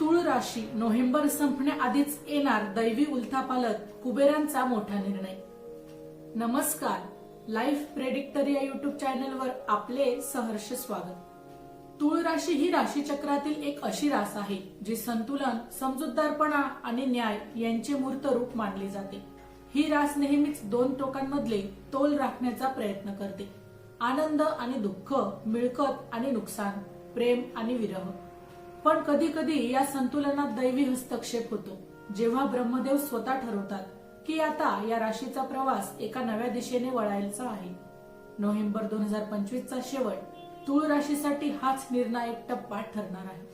तुळ राशी नोव्हेंबर संपण्याआधीच येणार दैवी उलथापालत कुबेरांचा मोठा निर्णय. नमस्कार लाईफ प्रेडिक्टर या युट्यूब चॅनलवर आपले सहर्ष स्वागत. तुळ राशी ही राशीचक्रातील एक अशी रास आहे जी संतुलन समजूतदारपणा आणि न्याय यांचे मूर्त रूप मानली जाते. ही रास नेहमीच दोन टोकांमधले तोल राखण्याचा प्रयत्न करते. आनंद आणि दुःख मिळकत आणि नुकसान प्रेम आणि विरह. पण कधी कधी या संतुलनात दैवी हस्तक्षेप होतो. जेव्हा ब्रह्मदेव स्वतः ठरवतात की आता या राशीचा प्रवास एका नव्या दिशेने वळायचा आहे. नोव्हेंबर दोन हजार पंचवीस चा शेवट तुळ राशीसाठी हाच निर्णायक टप्पा ठरणार आहे.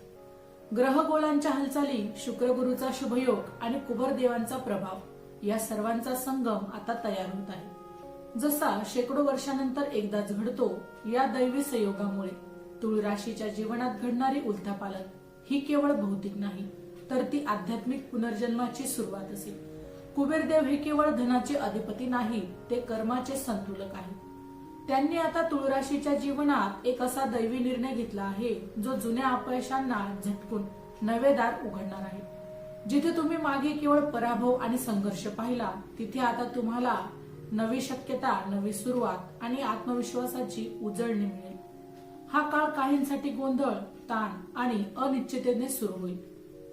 ग्रहगोलांच्या हालचाली शुक्रगुरूचा शुभयोग आणि कुबरदेवांचा प्रभाव या सर्वांचा संगम आता तयार होत आहे. जसा शेकडो वर्षानंतर एकदाच घडतो या दैवी संयोगामुळे. तुळ राशीच्या जीवनात घडणारी उलथापालन ही केवळ भौतिक नाही तर ती आध्यात्मिक पुनर्जन्माची सुरुवात असेल कुबेरदेव हे केवळ धनाचे अधिपती नाही ते कर्माचे संतुलक आहे. त्यांनी आता तुळराशीच्या जीवनात एक असा दैवी निर्णय घेतला आहे जो जुन्या अपयशांना झटकून नवे दार उघडणार आहे. जिथे तुम्ही मागे केवळ पराभव आणि संघर्ष पाहिला तिथे आता तुम्हाला नवी शक्यता नवी सुरुवात आणि आत्मविश्वासाची उजळणी मिळेल. हा काळ काहींसाठी गोंधळ ताण आणि अनिश्चिततेने सुरू होईल.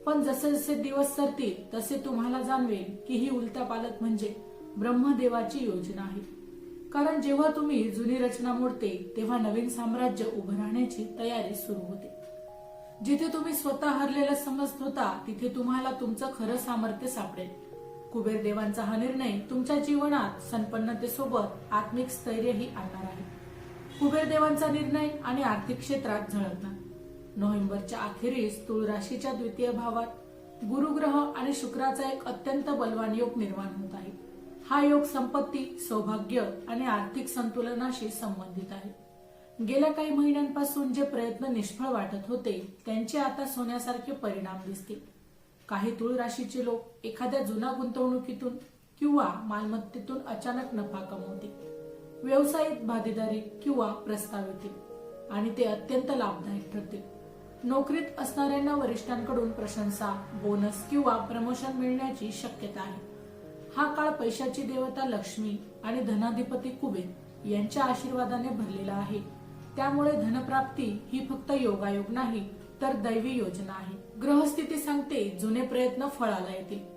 पण जसे जसे दिवस सरतील तसे तुम्हाला जाणवेल की ही उलटा पालक म्हणजे ब्रह्मदेवाची योजना आहे. कारण जेव्हा तुम्ही जुनी रचना मोडते तेव्हा नवीन साम्राज्य उभं राहण्याची तयारी सुरू होते. जिथे तुम्ही स्वतः हरलेला समजत होता तिथे तुम्हाला तुमचं खरं सामर्थ्य सापडेल. कुबेर देवांचा हा निर्णय तुमच्या जीवनात संपन्नतेसोबत आत्मिक स्थैर्यही आणणार आहे. कुबेर देवांचा निर्णय आणि आर्थिक क्षेत्रात झळकणार नोव्हेंबरच्या अखेरीस तुळ राशीच्या द्वितीय भावात गुरुग्रह आणि शुक्राचा एक अत्यंत बलवान योग निर्माण होत आहे. हा योग संपत्ती सौभाग्य आणि आर्थिक संतुलनाशी संबंधित आहे. गेल्या काही महिन्यांपासून जे प्रयत्न निष्फळ वाटत होते त्यांचे आता सोन्यासारखे परिणाम दिसतील. काही तुळ राशीचे लोक एखाद्या जुना गुंतवणुकीतून किंवा मालमत्तेतून अचानक नफा कमवतील. व्यावसायिक भागीदारी किंवा प्रस्ताव येतील आणि ते अत्यंत लाभदायक ठरतील. नोकरीत असणाऱ्यांना वरिष्ठांकडून प्रशंसा बोनस किंवा प्रमोशन मिळण्याची शक्यता आहे. हा काळ पैशाची देवता लक्ष्मी आणि धनाधिपती कुबेर यांच्या आशीर्वादाने भरलेला आहे. त्यामुळे धनप्राप्ती ही फक्त योगायोग नाही तर दैवी योजना आहे. ग्रहस्थिती सांगते जुने प्रयत्न फळाला येतील.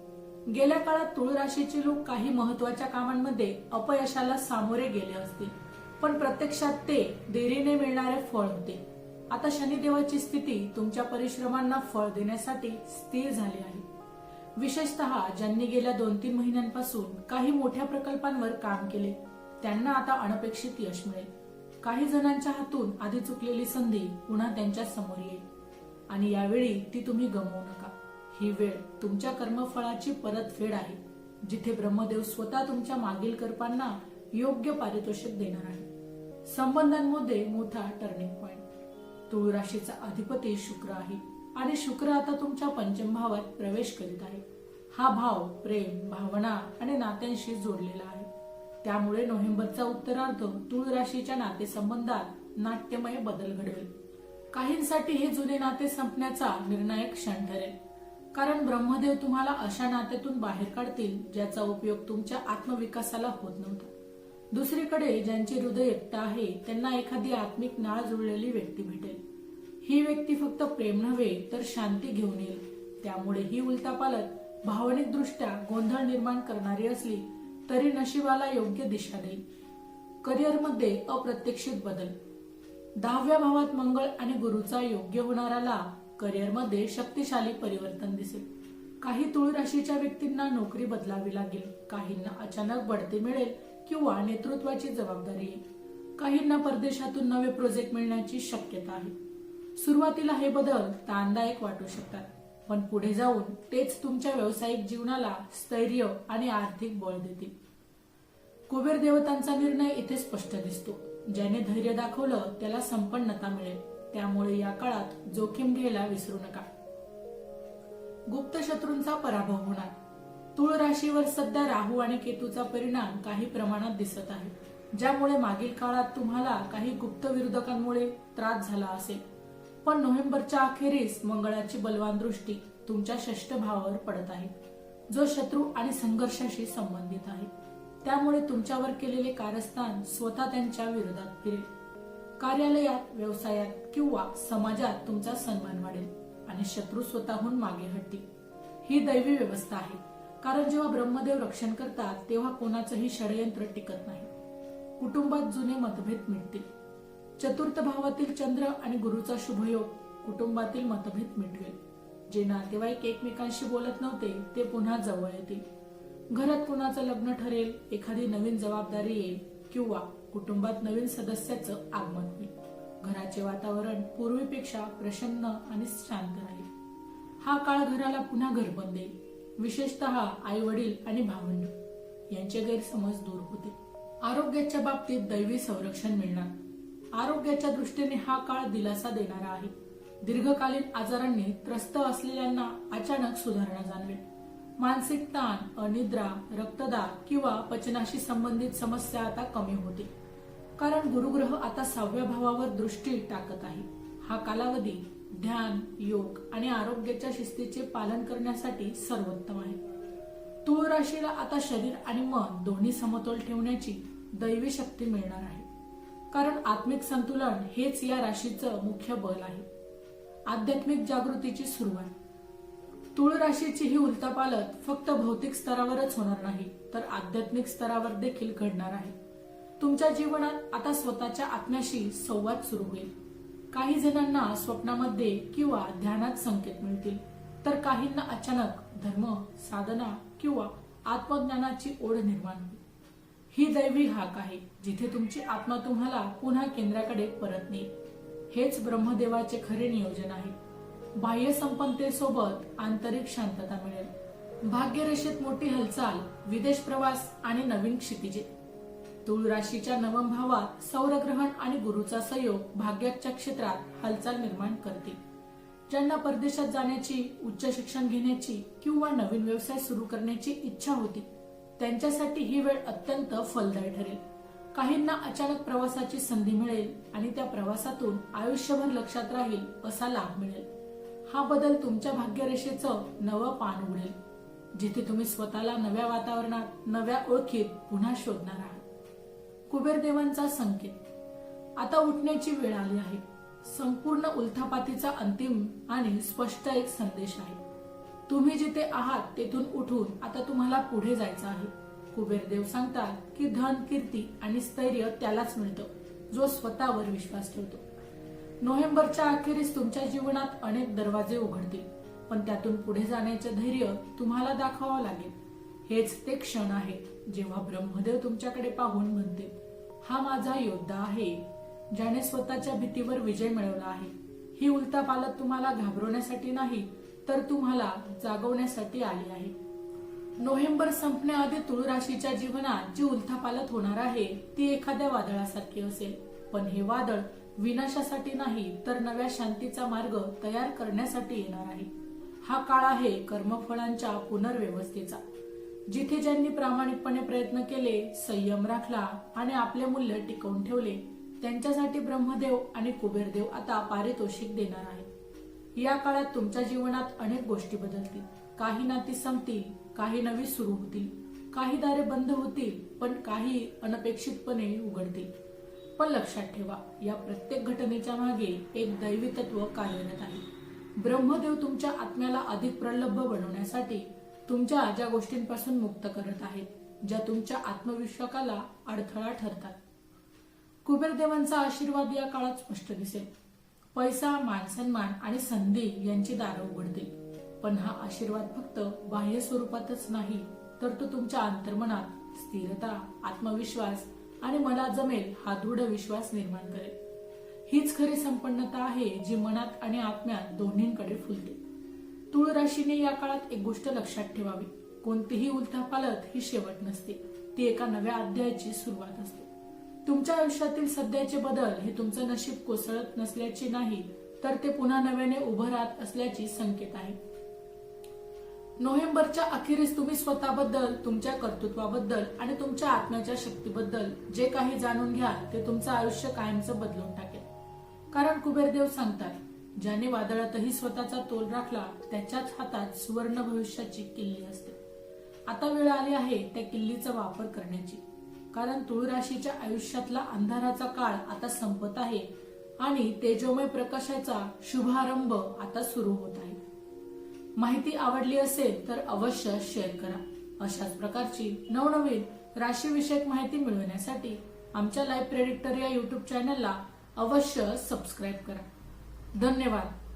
गेल्या काळात तुळ राशीचे लोक काही महत्त्वाच्या कामांमध्ये अपयशाला सामोरे गेले असतील पण प्रत्यक्षात ते देरीने मिळणारे फळ होते. आता शनिदेवाची स्थिती तुमच्या परिश्रमांना फळ देण्यासाठी स्थिर झाली आहे. विशेषतः ज्यांनी गेल्या दोन तीन महिन्यांपासून काही मोठ्या प्रकल्पांवर काम केले त्यांना आता अनपेक्षित यश मिळेल. काही जणांच्या हातून आधी चुकलेली संधी पुन्हा त्यांच्यासमोर येईल. आणि यावेळी ती तुम्ही गमवू नका. ही वेळ तुमच्या कर्मफळाची परतफेड आहे जिथे ब्रह्मदेव स्वतः तुमच्या मागील कर्पांना योग्य पारितोषिक देणार आहे. संबंधांमध्ये मोठा टर्निंग पॉइंट तुळ राशीचा अधिपती शुक्र आहे आणि शुक्र आता तुमच्या पंचम भावात प्रवेश करीत आहे. हा भाव प्रेम भावना आणि नात्यांशी जोडलेला आहे. त्यामुळे नोव्हेंबरचा उत्तरार्ध तुळ राशीच्या नातेसंबंधात नाट्यमय बदल घडवेल. काहींसाठी हे जुने नाते संपण्याचा निर्णायक क्षण ठरेल. कारण ब्रह्मदेव तुम्हाला अशा नात्यातून बाहेर काढतील ज्याचा उपयोग तुमच्या आत्मविकासाला होत नव्हता. दुसरीकडे ज्यांचे हृदय एकटं आहे त्यांना एखादी आत्मिक नाळ जुळलेली व्यक्ती भेटेल. ही व्यक्ती फक्त प्रेम नव्हे तर शांती घेऊन येईल. त्यामुळे ही उलटापालत भावनिक दृष्ट्या गोंधळ निर्माण करणारी असली तरी नशिबाला योग्य दिशा देईल. करिअरमध्ये अप्रत्यक्षित बदल. दहाव्या भावात मंगळ आणि गुरुचा योग्य होणारा लाभ करिअरमध्ये शक्तिशाली परिवर्तन दिसेल. काही तुळ राशीच्या व्यक्तींना नोकरी बदलावी लागेल. काहींना अचानक बढती मिळेल किंवा नेतृत्वाची जबाबदारी येईल. काहींना परदेशातून नवे प्रोजेक्ट मिळण्याची शक्यता आहे. सुरुवातीला हे बदल ताणदायक वाटू शकतात. पण पुढे जाऊन तेच तुमच्या व्यावसायिक जीवनाला स्थैर्य आणि आर्थिक बळ देतील. कुबेर देवतांचा निर्णय इथे स्पष्ट दिसतो. ज्याने धैर्य दाखवलं त्याला संपन्नता मिळेल. त्यामुळे या काळात जोखीम घ्यायला विसरू नका. गुप्त शत्रूंचा पराभव होणार. तुळ राशीवर सध्या राहू आणि केतूचा परिणाम काही प्रमाणात दिसत आहे ज्यामुळे मागील काळात तुम्हाला काही गुप्त विरोधकांमुळे त्रास झाला असेल. पण नोव्हेंबरच्या अखेरीस मंगळाची बलवान दृष्टी तुमच्या षष्ठ भावावर पडत आहे जो शत्रू आणि संघर्षाशी संबंधित आहे. त्यामुळे तुमच्यावर केलेले कारस्थान स्वतः त्यांच्या विरोधात फिरेल. कार्यालयात व्यवसायात किंवा समाजात तुमचा सन्मान वाढेल आणि शत्रू स्वतःहून मागे हटतील. ही दैवी व्यवस्था आहे. कारण जेव्हा ब्रह्मदेव रक्षण करतात तेव्हा कोणाचंही षडयंत्र टिकत नाही. कुटुंबात जुने मतभेद मिटतील. चतुर्थ भावातील चंद्र आणि गुरुचा शुभयोग कुटुंबातील मतभेद मिटवेल. जे नातेवाईक एकमेकांशी बोलत नव्हते ते पुन्हा जवळ येतील. घरात कुणाचं लग्न ठरेल एखादी नवीन जबाबदारी येईल किंवा कुटुंबात नवीन सदस्याचं आगमन होईल. घराचे वातावरण पूर्वीपेक्षा प्रसन्न आणि शांत राहील. हा काळ घराला पुन्हा घर बनदेईल विशेषतः आई वडील आणि भावंड. यांचे गैरसमज दूर होते आरोग्याच्या बाबतीत दैवी संरक्षण मिळणार. आरोग्याच्या दृष्टीने हा काळ दिलासा देणारा आहे. दीर्घकालीन आजारांनी त्रस्त असलेल्यांना अचानक सुधारणा जाणवेल. मानसिक ताण अनिद्रा रक्तदाब किंवा पचनाशी संबंधित समस्या आता कमी होते. कारण गुरुग्रह आता सहाव्या भावावर दृष्टी टाकत आहे. हा कालावधी ध्यान योग आणि आरोग्याच्या शिस्तीचे पालन करण्यासाठी सर्वोत्तम आहे. तूळ राशीला आता शरीर आणि मन दोन्ही समतोल ठेवण्याची दैवी शक्ती मिळणार आहे. कारण आत्मिक संतुलन हेच या राशीचं मुख्य बल आहे. आध्यात्मिक जागृतीची सुरुवात. तुळ राशीची ही उलतापालत फक्त भौतिक स्तरावरच होणार नाही तर आध्यात्मिक स्तरावर देखील घडणार आहे. तुमच्या जीवनात आता स्वतःच्या आत्म्याशी संवाद सुरू होईल. काही जणांना स्वप्नामध्ये किंवा ध्यानात संकेत मिळतील तर काहींना अचानक धर्म साधना किंवा आत्मज्ञानाची ओढ निर्माण होईल. ही दैवी हाक आहे जिथे तुमची आत्मा तुम्हाला पुन्हा केंद्राकडे परत नेईल. हेच ब्रह्मदेवाचे खरे नियोजन आहे. बाह्य संपन्नतेसोबत आंतरिक शांतता मिळेल. भाग्यरेषेत मोठी हालचाल विदेश प्रवास आणि नवीन क्षितिजे. तुळ राशीच्या नवम भावात सौरग्रहण आणि गुरुचा सहयोग भाग्याच्या क्षेत्रात हालचाल निर्माण करतील. ज्यांना परदेशात जाण्याची उच्च शिक्षण घेण्याची किंवा नवीन व्यवसाय सुरू करण्याची इच्छा होती त्यांच्यासाठी ही वेळ अत्यंत फलदायी ठरेल. काहींना अचानक प्रवासाची संधी मिळेल आणि त्या प्रवासातून आयुष्यभर लक्षात राहील असा लाभ मिळेल. हा बदल तुमच्या भाग्यरेषेचं नवं पान उघडेल जिथे तुम्ही स्वतःला नव्या वातावरणात नव्या ओळखीत पुन्हा शोधणार आहात. कुबेर देवांचा संकेत. आता उठण्याची वेळ आली आहे. संपूर्ण उलथापातीचा अंतिम आणि स्पष्ट एक संदेश आहे. तुम्ही जिथे आहात तेथून उठून आता तुम्हाला पुढे जायचं आहे. कुबेरदेव सांगतात की धन कीर्ती आणि स्थैर्य त्यालाच मिळतं जो स्वतःवर विश्वास ठेवतो. नोव्हेंबरच्या अखेरीस तुमच्या जीवनात अनेक दरवाजे उघडतील पण त्यातून पुढे जाण्याचे धैर्य तुम्हाला दाखवावं लागेल. हेच ते क्षण आहे जेव्हा ब्रह्मदेव तुमच्याकडे पाहून म्हणते हा माझा योद्धा आहे ज्याने स्वतःच्या भीतीवर विजय मिळवला आहे. ही उलता पालत तुम्हाला घाबरवण्यासाठी नाही तर तुम्हाला जागवण्यासाठी आली आहे. नोव्हेंबर संपण्याआधी तुळ राशीच्या जीवनात जी उलथापालत होणार आहे ती एखाद्या वादळासारखी असेल पण हे वादळ विनाशासाठी नाही तर नव्या शांतीचा मार्ग तयार करण्यासाठी येणार आहे. हा काळ आहे कर्मफळांच्या पुनर्व्यवस्थेचा. जिथे ज्यांनी प्रामाणिकपणे प्रयत्न केले संयम राखला आणि आपले मूल्य टिकवून ठेवले त्यांच्यासाठी ब्रह्मदेव आणि कुबेरदेव आता पारितोषिक देणार आहे या काळात तुमच्या जीवनात अनेक गोष्टी बदलतील. काही नाती संपतील काही नवी सुरू होतील. काही दारे बंद होतील पण काही अनपेक्षितपणे उघडतील. पण लक्षात ठेवा या प्रत्येक घटनेच्या मागे एक दैवी तत्व कार्यरत आहे. ब्रह्मदेव तुमच्या आत्म्याला अधिक प्रलभ बनवण्यासाठी तुमच्या ज्या गोष्टींपासून मुक्त करत आहेत ज्या तुमच्या आत्मविश्वासाला अडथळा ठरतात. कुबेरदेवांचा आशीर्वाद या काळात स्पष्ट दिसेल. पैसा मानसन्मान आणि संधी यांची दारं उघडतील. पण हा आशीर्वाद फक्त बाह्य स्वरूपातच नाही तर तो तुमच्या अंतर्मनात स्थिरता आत्मविश्वास आणि मला जमेल हा दृढ विश्वास निर्माण करेल. हीच खरी संपन्नता आहे जी मनात आणि आत्म्यात दोन्हींकडे फुलते. तुळ राशीने या काळात एक गोष्ट लक्षात ठेवावी. कोणतीही उलथापालत ही शेवट नसते. ती एका नव्या अध्यायाची सुरुवात असते. तुमच्या आयुष्यातील सध्याचे बदल हे तुमचं नशीब कोसळत नसल्याचे नाही तर ते पुन्हा नव्याने उभं राहत असल्याची संकेत आहे. नोव्हेंबरच्या अखेरीस तुम्ही स्वतःबद्दल तुमच्या कर्तृत्वाबद्दल आणि तुमच्या आत्म्याच्या शक्तीबद्दल जे काही जाणून घ्याल ते तुमचं आयुष्य कायमचं बदलून टाकेल. कारण कुबेरदेव सांगतात ज्याने वादळातही स्वतःचा तोल राखला त्याच्याच हातात सुवर्ण भविष्याची किल्ली असते. आता वेळ आली आहे त्या किल्लीचा वापर करण्याची. कारण तुळ राशीच्या आयुष्यातला अंधाराचा काळ आता संपत आहे आणि तेजोमय प्रकाशाचा शुभारंभ आता सुरू होत आहे. माहिती आवडली असेल तर अवश्य शेअर करा. अशाच प्रकारची नवनवीन राशीविषयक माहिती मिळवण्यासाठी आमच्या लाईव्ह प्रेडिक्टर या युट्यूब चॅनलला अवश्य सबस्क्राईब करा. धन्यवाद.